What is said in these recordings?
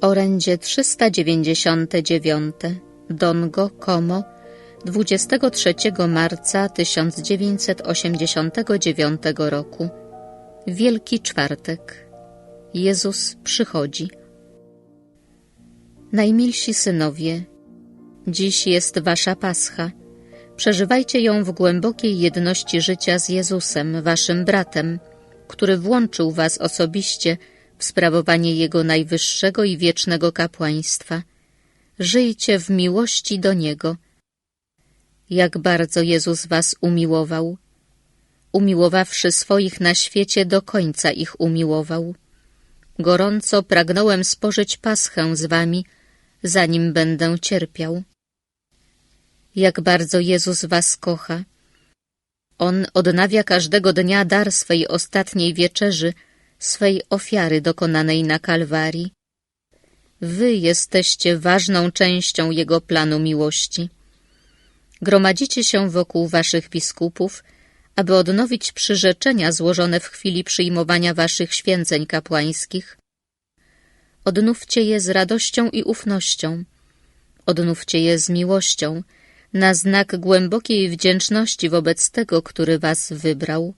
Orędzie 399 Dongo, Como 23 marca 1989 roku. Wielki Czwartek. Jezus przychodzi. Najmilsi synowie, dziś jest wasza Pascha. Przeżywajcie ją w głębokiej jedności życia z Jezusem, waszym bratem, który włączył was osobiście w sprawowanie Jego najwyższego i wiecznego kapłaństwa. Żyjcie w miłości do Niego. Jak bardzo Jezus was umiłował. Umiłowawszy swoich na świecie, do końca ich umiłował. Gorąco pragnąłem spożyć paschę z wami, zanim będę cierpiał. Jak bardzo Jezus was kocha. On odnawia każdego dnia dar swej ostatniej wieczerzy, swej ofiary dokonanej na Kalwarii. Wy jesteście ważną częścią Jego planu miłości. Gromadzicie się wokół waszych biskupów, aby odnowić przyrzeczenia złożone w chwili przyjmowania waszych święceń kapłańskich. Odnówcie je z radością i ufnością. Odnówcie je z miłością, na znak głębokiej wdzięczności wobec tego, który was wybrał.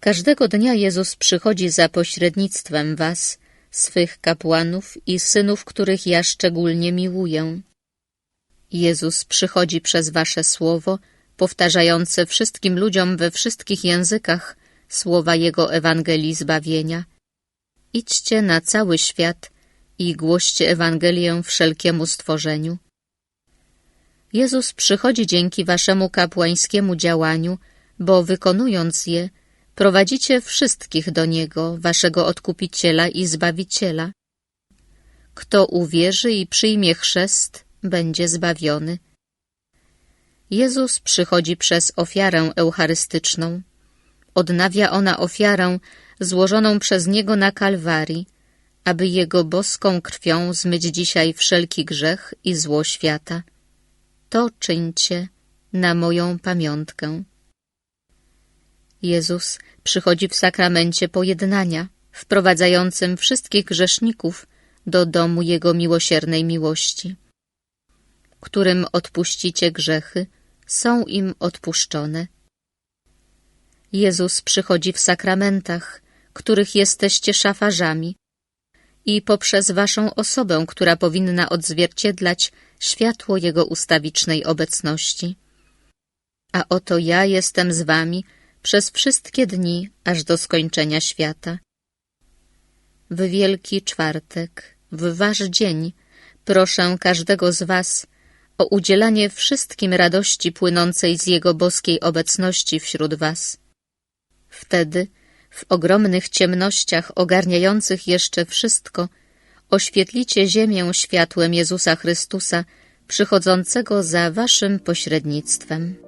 Każdego dnia Jezus przychodzi za pośrednictwem was, swych kapłanów i synów, których ja szczególnie miłuję. Jezus przychodzi przez wasze słowo, powtarzające wszystkim ludziom we wszystkich językach słowa Jego Ewangelii zbawienia. Idźcie na cały świat i głoście Ewangelię wszelkiemu stworzeniu. Jezus przychodzi dzięki waszemu kapłańskiemu działaniu, bo wykonując je, prowadzicie wszystkich do Niego, waszego Odkupiciela i Zbawiciela. Kto uwierzy i przyjmie chrzest, będzie zbawiony. Jezus przychodzi przez ofiarę eucharystyczną. Odnawia ona ofiarę złożoną przez Niego na Kalwarii, aby Jego boską krwią zmyć dzisiaj wszelki grzech i zło świata. To czyńcie na moją pamiątkę. Jezus przychodzi w sakramencie pojednania, wprowadzającym wszystkich grzeszników do domu Jego miłosiernej miłości, którym odpuścicie grzechy, są im odpuszczone. Jezus przychodzi w sakramentach, których jesteście szafarzami i poprzez waszą osobę, która powinna odzwierciedlać światło Jego ustawicznej obecności. A oto ja jestem z wami przez wszystkie dni, aż do skończenia świata. W Wielki Czwartek, w wasz dzień, proszę każdego z was o udzielanie wszystkim radości płynącej z Jego boskiej obecności wśród was. Wtedy, w ogromnych ciemnościach ogarniających jeszcze wszystko, oświetlicie ziemię światłem Jezusa Chrystusa, przychodzącego za waszym pośrednictwem.